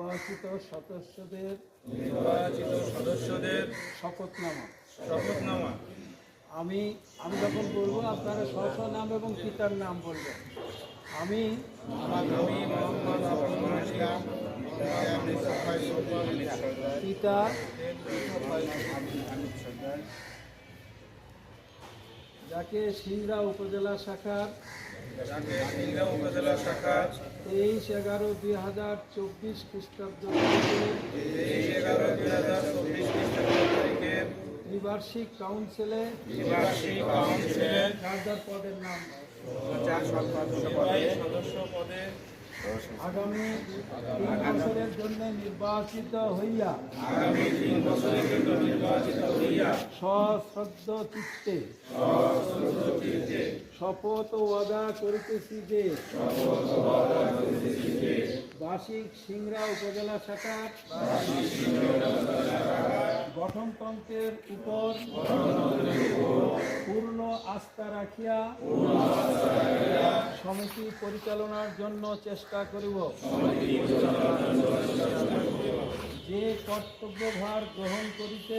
নির্বাচিত সদস্যদের নির্বাচিত সদস্যদের শপথনামা। শপথনামা। আমি আমি যখন বলব আপনারা স্ব নাম এবং পিতার নাম বলবেন। আমি পিতা যাকে সিংড়া উপজেলা শাখার তেইশ এগারো দুই হাজার চব্বিশ খ্রিস্টাব্দ ত্রিবার্ষিক কাউন্সিলে পদের নাম। সদস্য পদে আগামী তিন বছরের জন্য নির্বাচিত হইয়া আগামী তিন বছরের জন্য নির্বাচিত সশ্রদ্ধ চিত্তে শপথ ওয়াদা করিতেছি যে। বার্ষিক সিংড়া উপজেলা শাখার গঠনতন্ত্রের উপর পূর্ণ আস্থা রাখিয়া সমিতি পরিচালনার জন্য চেষ্টা করিব। যে কর্তব্যভার গ্রহণ করিতে